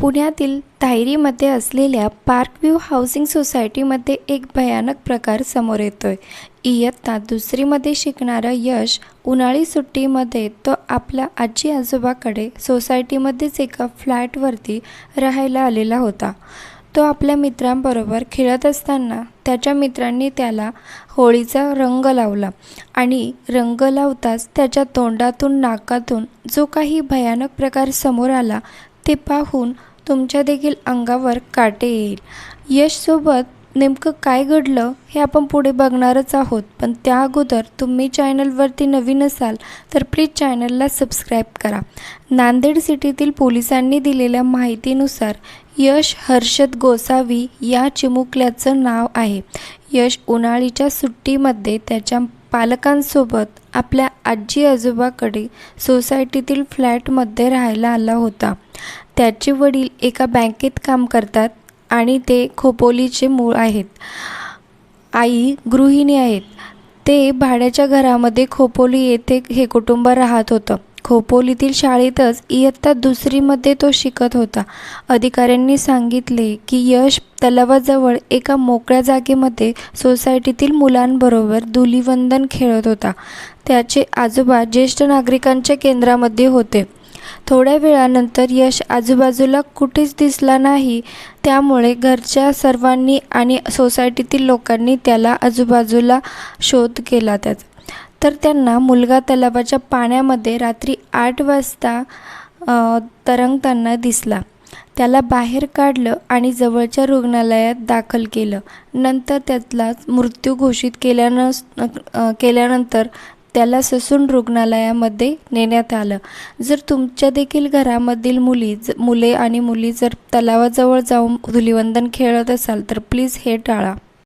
पुण्यातील धायरीमध्ये असलेल्या पार्कव्ह्यू हाऊसिंग सोसायटीमध्ये एक भयानक प्रकार समोर येतोय. इयत्ता दुसरीमध्ये शिकणारा यश उन्हाळी सुट्टीमध्ये तो आपल्या आजी आजोबाकडे सोसायटीमध्येच एका फ्लॅटवरती राहायला आलेला होता. तो आपल्या मित्रांबरोबर खेळत असताना त्याच्या मित्रांनी त्याला होळीचा रंग लावला आणि रंग लावताच त्याच्या तोंडातून नाकातून जो काही भयानक प्रकार समोर आला ते पाहून तुमच्या देखील अंगावर काटे येईल. यशसोबत नेमकं काय घडलं हे आपण पुढे बघणारच आहोत. पण त्या अगोदर तुम्ही चॅनलवरती नवीन असाल तर प्लीज चॅनलला सबस्क्राईब करा. नांदेड सिटीतील पोलिसांनी दिलेल्या माहितीनुसार यश हर्षद गोसावी या चिमुकल्याचं नाव आहे. यश उन्हाळीच्या सुट्टीमध्ये त्याच्या पालकांसोबत आपल्या आजी आजोबाकडे सोसायटीतील फ्लॅटमध्ये राहायला आला होता. त्याचे वडील एका बँकेत काम करतात आणि ते खोपोलीचे मूळ आहेत. आई गृहिणी आहेत. ते भाड्याच्या घरामध्ये खोपोली येथे हे कुटुंब राहत होतं. खोपोलीतील शाळेतच इयत्ता दुसरीमध्ये तो शिकत होता. अधिकाऱ्यांनी सांगितले की यश तलावाजवळ एका मोकळ्या जागेमध्ये सोसायटीतील मुलांबरोबर धुलिवंदन खेळत होता. त्याचे आजोबा ज्येष्ठ नागरिकांच्या केंद्रामध्ये होते. थोड्या वेळानंतर यश आजूबाजूला कुठेच दिसला नाही. त्यामुळे घरच्या सर्वांनी आणि सोसायटीतील लोकांनी त्याला आजूबाजूला शोध केला त्याचा. तर त्यांना मुलगा तलावाच्या पाण्यामध्ये रात्री आठ वाजता तरंगताना दिसला. त्याला बाहेर काढलं आणि जवळच्या रुग्णालयात दाखल केलं. नंतर त्यातला मृत्यू घोषित केल्यानं केल्यानंतर त्याला ससून रुग्णालयामध्ये नेण्यात आलं. जर तुमच्या देखील घरामधील मुली ज मुले आणि मुली जर तलावाजवळ जाऊन धुलिवंदन खेळत असाल तर प्लीज हे टाळा.